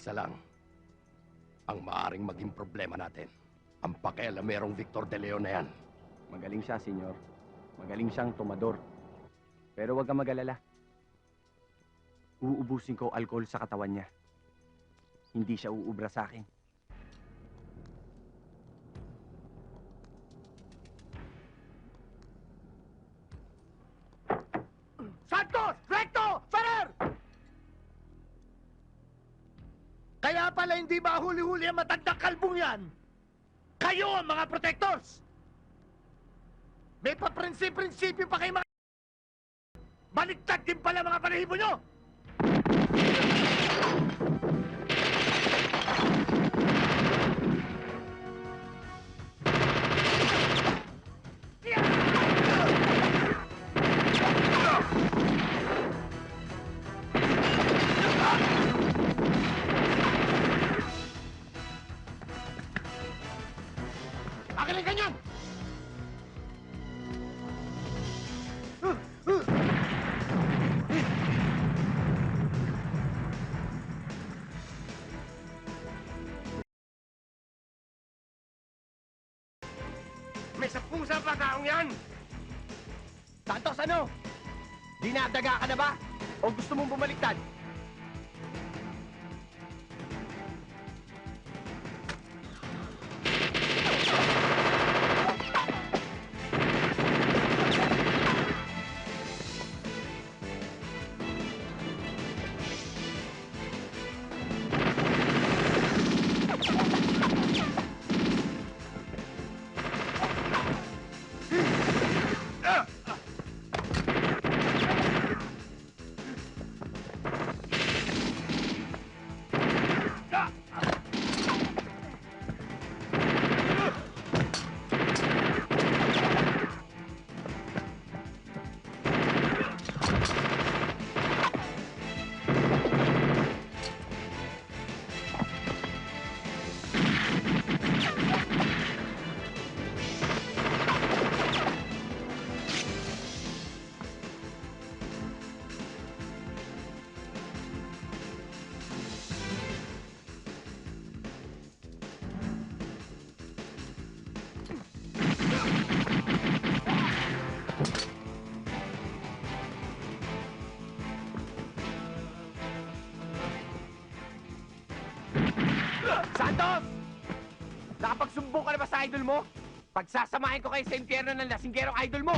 Isa lang ang maaring maging problema natin. Ang pakialamerong Victor De Leon na yan. Magaling siya, senyor. Magaling siyang tomador. Pero huwag kang mag-alala. Uubusin ko alcohol sa katawan niya. Hindi siya uubra sa akin. Kaya pala hindi mahuli-huli ang matandang kalbong yan. Kayo ang mga protectors! May paprinsi-prinsipyo pa kayo mga... Baliktad din pala mga balahibo nyo! Akin ang ganyan! May sapung sa pagkaong yan! Santos, ano? Dinadaga ka na ba? O gusto mong bumaliktad? Pagsasamahin ko kayo sa impyerno ng lasinggerong idol mo!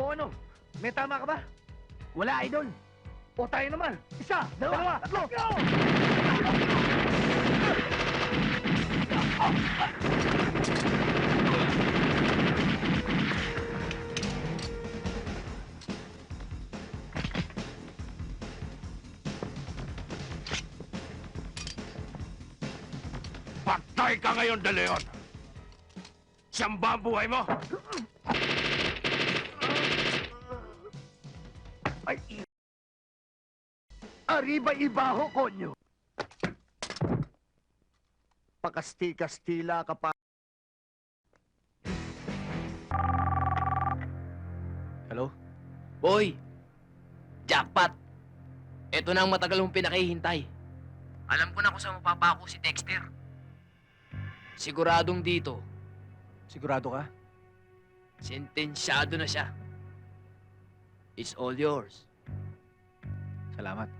O ano? May tama ka ba? Wala, idol! O tayo naman! Isa! Dalawa! Tatlo! Patay ngayon, De Leon! Siyang ba ang buhay mo? Ay! i- Arriba ibaho, konyo! Pakasti-kastila ka pa. Hello? Boy! Jackpot! Ito na ang matagal mong pinakihintay. Alam ko na kung saan mapapako si Dexter. Siguradong dito, Sigurado ka? sentensyado na siya. It's all yours. Salamat.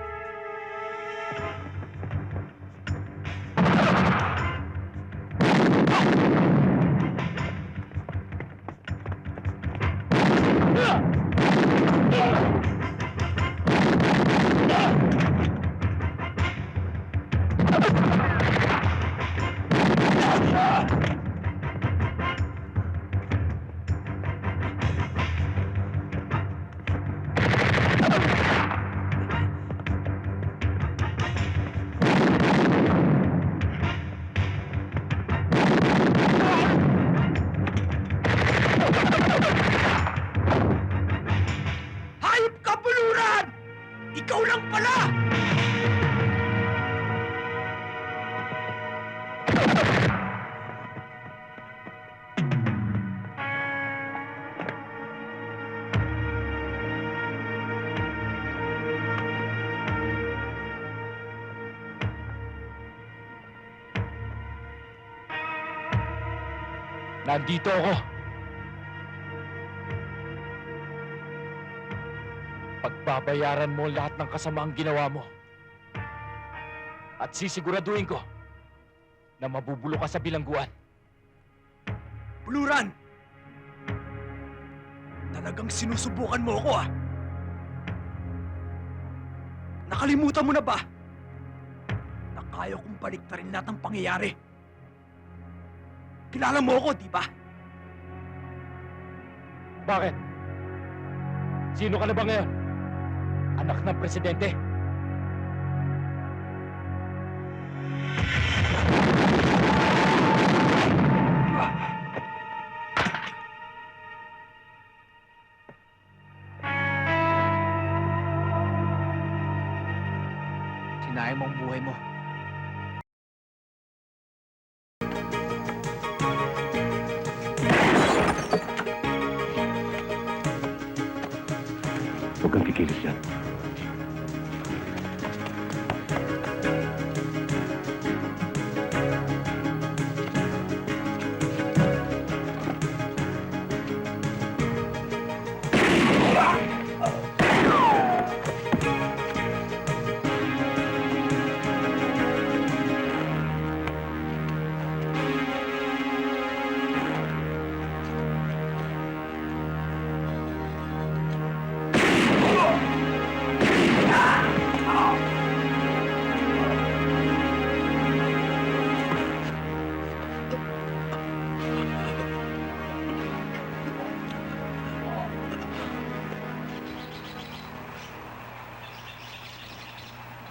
Nandito ako. Pagbabayaran mo lahat ng kasamaang ginawa mo. At sisiguraduhin ko na mabubulo ka sa bilangguan. Buluran! Talagang sinusubukan mo ako ah! Nakalimutan mo na ba? Na kaya kong baliktarin lahat ng pangyayari. Kilala mo ako, di ba? Bakit? Sino ka na ba ngayon? Anak ng presidente? Huwag kang kikilos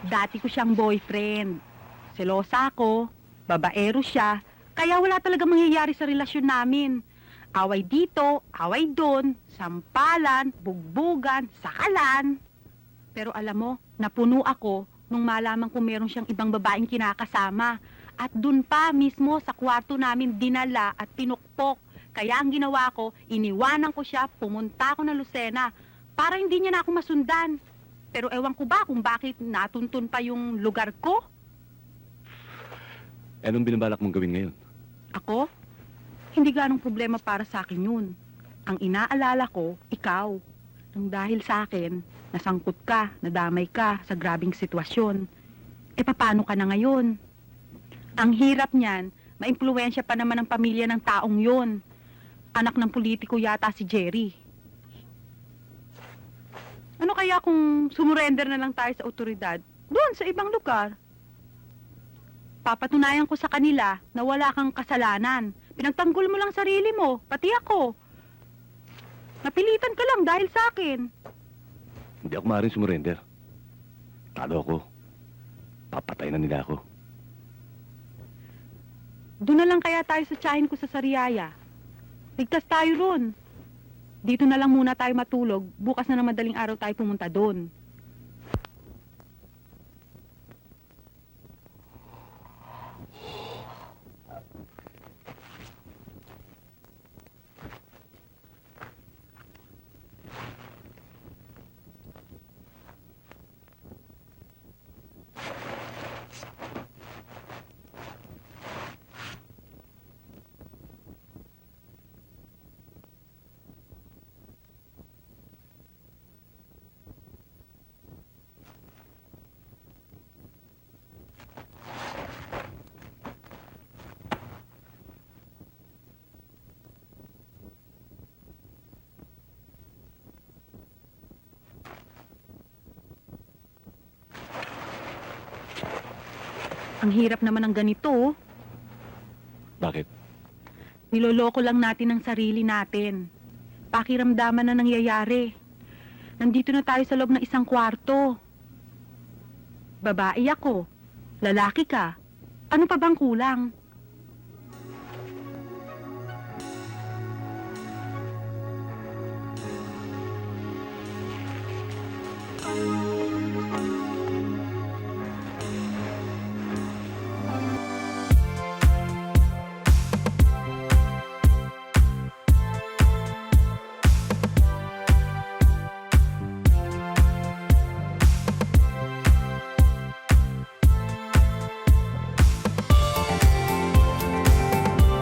Dati ko siyang boyfriend. Selosa ako, babaero siya, kaya wala talaga mangyayari sa relasyon namin. Away dito, away doon, sampalan, bugbugan, sakalan. Pero alam mo, napuno ako nung malaman ko meron siyang ibang babaeng kinakasama. At dun pa mismo sa kwarto namin dinala at tinukpok. Kaya ang ginawa ko, iniwanan ko siya, pumunta ako ng Lucena para hindi niya na ako masundan. Pero ewan ko ba kung bakit natuntun pa yung lugar ko? Eh, anong binabalak mong gawin ngayon? Ako? Hindi ganong problema para sa akin yun. Ang inaalala ko, ikaw. Nang dahil sa akin, nasangkot ka, nadamay ka sa grabing sitwasyon. E paano ka na ngayon? Ang hirap niyan, maimpluwensya pa naman ang pamilya ng taong yon. Anak ng politiko yata si Jerry. Ano kaya kung sumurrender na lang tayo sa otoridad? Doon, sa ibang lugar. Papatunayan ko sa kanila na wala kang kasalanan. Pinagtanggol mo lang sarili mo, pati ako. Napilitan ka lang dahil sa akin. Hindi ako maaaring sumurrender. Talo ako. Papatay na nila ako. Doon na lang kaya tayo sa tsahin ko sa Sariaya. Ligtas tayo ron. Dito na lang muna tayo matulog. Bukas na na madaling araw tayo pumunta doon. Ang hirap naman ng ganito. oh. Bakit? Niloloko lang natin ang sarili natin. Pakiramdaman na nangyayari. Nandito na tayo sa loob ng isang kwarto. Babae ako. Lalaki ka. Ano pa bang kulang?